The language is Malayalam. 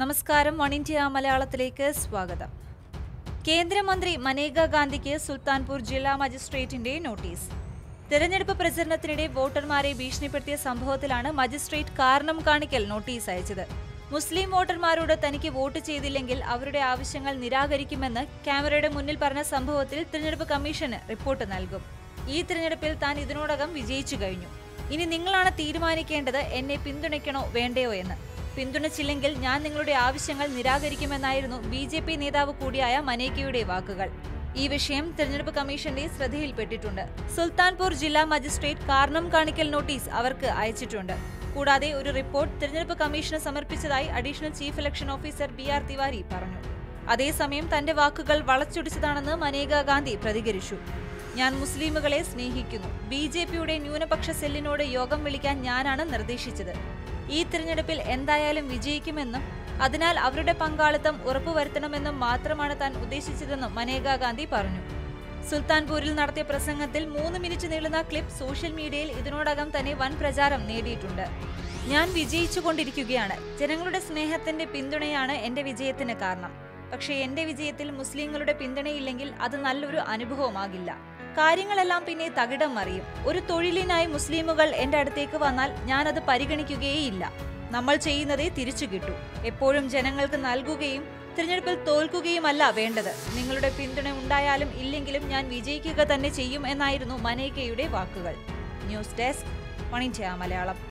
നമസ്കാരം. വൺ ഇന്ത്യ മലയാളത്തിലേക്ക് സ്വാഗതം. കേന്ദ്രമന്ത്രി മനേക ഗാന്ധിക്ക് സുൽത്താൻപൂർ ജില്ലാ മജിസ്ട്രേറ്റിന്റെ നോട്ടീസ്. തെരഞ്ഞെടുപ്പ് പ്രചരണത്തിനിടെ വോട്ടർമാരെ ഭീഷണിപ്പെടുത്തിയ സംഭവത്തിലാണ് മജിസ്ട്രേറ്റ് കാരണം കാണിക്കൽ നോട്ടീസ് അയച്ചത്. മുസ്ലിം വോട്ടർമാരോട് തനിക്ക് വോട്ട് ചെയ്തില്ലെങ്കിൽ അവരുടെ ആവശ്യങ്ങൾ നിരാകരിക്കുമെന്ന് ക്യാമറയുടെ മുന്നിൽ പറഞ്ഞ സംഭവത്തിൽ തിരഞ്ഞെടുപ്പ് കമ്മീഷന് റിപ്പോർട്ട് നൽകും. ഈ തിരഞ്ഞെടുപ്പിൽ താൻ ഇതിനോടകം വിജയിച്ചു കഴിഞ്ഞു. ഇനി നിങ്ങളാണ് തീരുമാനിക്കേണ്ടത് എന്നെ പിന്തുണയ്ക്കണോ വേണ്ടയോ എന്ന്. പിന്തുണച്ചില്ലെങ്കിൽ ഞാൻ നിങ്ങളുടെ ആവശ്യങ്ങൾ നിരാകരിക്കുമെന്നായിരുന്നു ബി ജെ പി നേതാവ് കൂടിയായ മനേക്കയുടെ വാക്കുകൾ. ഈ വിഷയം തെരഞ്ഞെടുപ്പ് കമ്മീഷന്റെ ശ്രദ്ധയിൽപ്പെട്ടിട്ടുണ്ട്. സുൽത്താൻപൂർ ജില്ലാ മജിസ്ട്രേറ്റ് കാരണം കാണിക്കൽ നോട്ടീസ് അവർക്ക് അയച്ചിട്ടുണ്ട്. കൂടാതെ ഒരു റിപ്പോർട്ട് തെരഞ്ഞെടുപ്പ് കമ്മീഷന് സമർപ്പിച്ചതായി additional chief election officer B R Tiwari പറഞ്ഞു. അതേസമയം തന്റെ വാക്കുകൾ വളച്ചൊടിച്ചതാണെന്ന് മനേകാ ഗാന്ധി പ്രതികരിച്ചു. ഞാൻ മുസ്ലിമുകളെ സ്നേഹിക്കുന്നു. ബി ജെ പിയുടെ ന്യൂനപക്ഷ സെല്ലിനോട് യോഗം വിളിക്കാൻ ഞാനാണ് നിർദ്ദേശിച്ചത്. ഈ തിരഞ്ഞെടുപ്പിൽ എന്തായാലും വിജയിക്കുമെന്നും അതിനാൽ അവരുടെ പങ്കാളിത്തം ഉറപ്പുവരുത്തണമെന്നും മാത്രമാണ് താൻ ഉദ്ദേശിച്ചതെന്നും മനേകാ ഗാന്ധി പറഞ്ഞു. സുൽത്താൻപൂരിൽ നടത്തിയ പ്രസംഗത്തിൽ മൂന്ന് മിനിറ്റ് നീളുന്ന ക്ലിപ്പ് സോഷ്യൽ മീഡിയയിൽ ഇതിനോടകം തന്നെ വൻ പ്രചാരം നേടിയിട്ടുണ്ട്. ഞാൻ വിജയിച്ചുകൊണ്ടിരിക്കുകയാണ്. ജനങ്ങളുടെ സ്നേഹത്തിന്റെ പിന്തുണയാണ് എന്റെ വിജയത്തിന് കാരണം. പക്ഷേ എന്റെ വിജയത്തിൽ മുസ്ലിങ്ങളുടെ പിന്തുണയില്ലെങ്കിൽ അത് നല്ലൊരു അനുഭവമാകില്ല. കാര്യങ്ങളെല്ലാം പിന്നെ തകിടം മറിയും. ഒരു തൊഴിലിനായി മുസ്ലിമുകൾ എന്റെ അടുത്തേക്ക് വന്നാൽ ഞാനത് പരിഗണിക്കുകയേയില്ല. നമ്മൾ ചെയ്യുന്നതേ തിരിച്ചു കിട്ടൂ. എപ്പോഴും ജനങ്ങൾക്ക് നൽകുകയും തിരഞ്ഞെടുപ്പിൽ തോൽക്കുകയുമല്ല വേണ്ടത്. നിങ്ങളുടെ പിന്തുണ ഉണ്ടായാലും ഇല്ലെങ്കിലും ഞാൻ വിജയിക്കുക തന്നെ ചെയ്യും എന്നായിരുന്നു മനേകയുടെ വാക്കുകൾ. News desk Oneindia Malayalam.